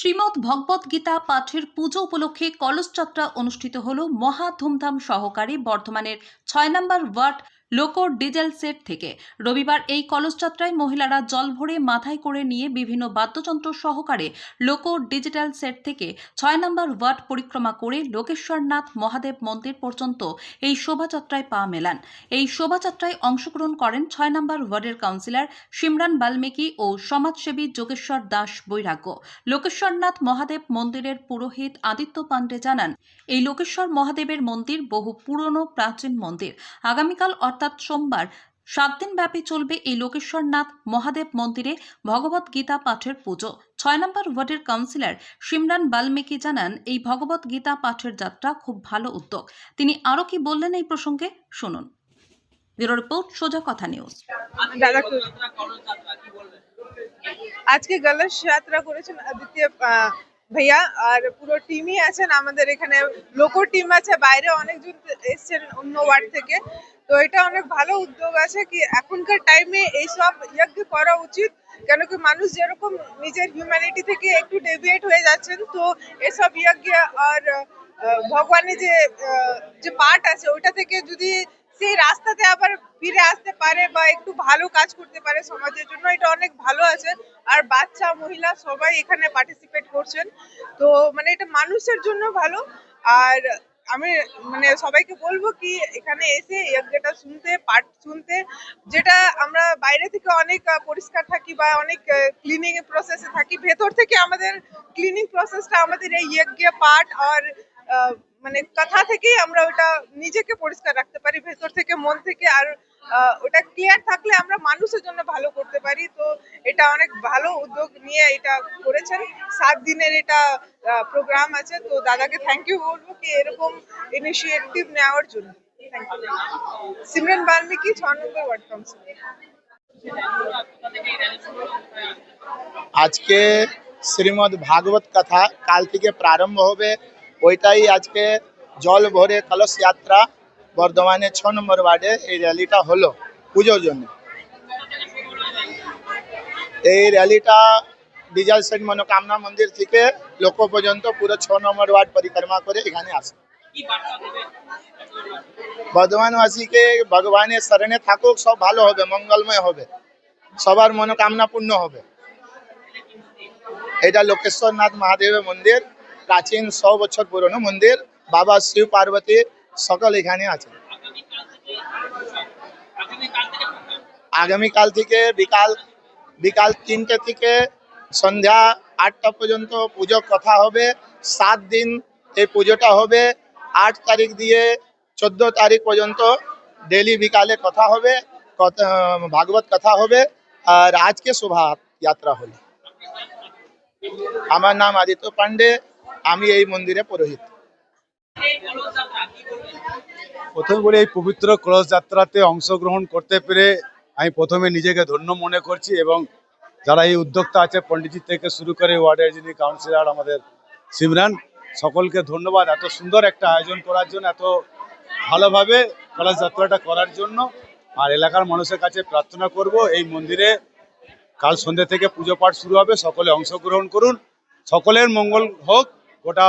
শ্রীমদ্ ভগবত গীতা পাঠের পুজো উপলক্ষে কলসযাত্রা অনুষ্ঠিত হল মহা ধুমধাম সহকারে বর্ধমানের ছয় number ward loco diesel shed থেকে। রবিবার এই কলসযাত্রায় মহিলারা জল ভরে মাথায় করে নিয়ে বিভিন্ন বাদ্যযন্ত্র সহকারে লোকো ডিজিটাল সেট থেকে ছয় নম্বর ওয়ার্ড পরিক্রমা করে লোকেশ্বরনাথ মহাদেব মন্দির পর্যন্ত এই শোভাযাত্রায় পা মেলান। এই শোভাযাত্রায় অংশগ্রহণ করেন ছয় নম্বর ওয়ার্ডের কাউন্সিলর সিমরান বাল্মীকি ও সমাজসেবী যোগেশ্বর দাস বৈরাগ্য। লোকেশ্বরনাথ মহাদেব মন্দিরের পুরোহিত আদিত্য পাণ্ডে জানান, এই লোকেশ্বর মহাদেবের মন্দির বহু পুরনো, প্রাচীন মন্দির। আগামীকাল সোমবার সাত দিন ব্যাপী চলবে এই লোকেশ্বরনাথ মহাদেব মন্দিরে ভগবত গীতা পাঠের পুজো। ছয় নম্বর ওয়ার্ডের কাউন্সিলর সিমরান বাল্মীকি জানান এই ভগবত গীতা পাঠের যাত্রা খুব ভালো উদ্যোগ। তিনি আরও কি বললেন এই প্রসঙ্গে শুনুন। ব্যুরো রিপোর্ট সোজা কথা নিউজ। আজকে গলস যাত্রা করেছেন আদিত্য ভাইয়া, আর পুরো টিমই আছেন, আমাদের এখানে লোকো টিম আছে, বাইরে অনেকজন এসছেন অন্য ওয়ার্ড থেকে। তো এটা অনেক ভালো উদ্যোগ আছে কি এখনকার টাইমে এইসব যজ্ঞ করা উচিত, কেন কি মানুষ যেরকম নিজের হিউম্যানিটি থেকে একটু ডেভিয়েট হয়ে যাচ্ছেন, তো এসব যজ্ঞ আর ভগবানের যে যে পার্ট আছে, ওইটা থেকে যদি সেই রাস্তাতে আবার ফিরে আসতে পারে বা একটু ভালো কাজ করতে পারে সমাজের জন্য, এটা অনেক ভালো আছে। আর বাচ্চা, মহিলা সবাই এখানে পার্টিসিপেট করছেন। তো মানে এটা মানুষের জন্য ভালো। আর আমি মানে সবাইকে বলব কি, এখানে এসে যজ্ঞটা শুনতে, পাঠ শুনতে, যেটা আমরা বাইরে থেকে অনেক পরিষ্কার থাকি বা অনেক ক্লিনিং প্রসেসে থাকি, ভেতর থেকে আমাদের ক্লিনিং প্রসেসটা আমাদের এই যজ্ঞ পাঠ আর মানে কথা থেকেই আমরা ওটা নিজেকে পরিষ্কার রাখতে পারি, ভেতর থেকে, মন থেকে, আর ওটা ক্লিয়ার থাকলে আমরা মানুষের জন্য ভালো করতে পারি। তো এটা অনেক ভালো উদ্যোগ নিয়ে এটা করেছেন। সাত দিনের এটা প্রোগ্রাম আছে। তো দাদাকে থ্যাংক ইউ বলব কি এরকম ইনিশিয়েটিভ নেওয়ার জন্য। সিমরন বাল্মীকি, ছ নম্বর ওয়ার্ড কাউন্সিলর আজকে শ্রীমদ্ ভাগবত কথা কাল থেকে প্রারম্ভ হবে। ওইটাই আজকে জল ভরে কলস যাত্রা বর্ধমানে ছ নম্বর ওয়ার্ডে এই র্যালিটা হলো পুজোর জন্য। এই র্যালিটা ডিজাল সেট মনোকামনা মন্দির থেকে লোক পর্যন্ত পুরো ছ নম্বর ওয়ার্ড পরিক্রমা করে এখানে আসে। বর্ধমানবাসীকে ভগবানের শরণে থাকুক, সব ভালো হবে, মঙ্গলময় হবে, সবার মনোকামনা পূর্ণ হবে। এটা লোকেশ্বরনাথ মহাদেবের মন্দির। প্রাচীন শ বছর পুরনো মন্দির, বাবা শিব পার্বতী সকল এখানে আছে আগামীকাল থেকে বিকাল বিকাল তিনটে থেকে সন্ধ্যা আটটা পর্যন্ত পুজো কথা হবে। সাত দিন এই পুজোটা হবে। আট তারিখ দিয়ে চোদ্দ তারিখ পর্যন্ত ডেলি বিকালে কথা হবে ভাগবত কথা হবে। আর আজকে শোভা যাত্রা হলো। আমার নাম আদিত্য পান্ডে আমি এই মন্দিরে পুরোহিত। প্রথমে বলি এই পবিত্র ক্রস যাত্রাতে অংশগ্রহণ করতে পেরে আমি প্রথমে নিজেকে ধন্য মনে করছি এবং যারা এই উদ্যোক্তা আছে, পণ্ডিতজি থেকে শুরু করে ওয়ার্ডের যিনি কাউন্সিলর, আমাদের সিমরান, সকলকে ধন্যবাদ এত সুন্দর একটা আয়োজন করার জন্য, এত ভালোভাবে কলস যাত্রাটা করার জন্য। আর এলাকার মানুষের কাছে প্রার্থনা করব, এই মন্দিরে কাল সন্ধ্যে থেকে পুজো পাঠ শুরু হবে, সকলে অংশগ্রহণ করুন, সকলের মঙ্গল হোক। গোটা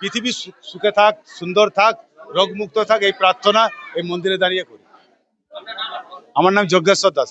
পৃথিবী সুখে থাক, সুন্দর থাক, রোগমুক্ত থাক, এই প্রার্থনা এই মন্দিরে দাঁড়িয়ে করি। আমার নাম যজ্ঞেশ্বর দাস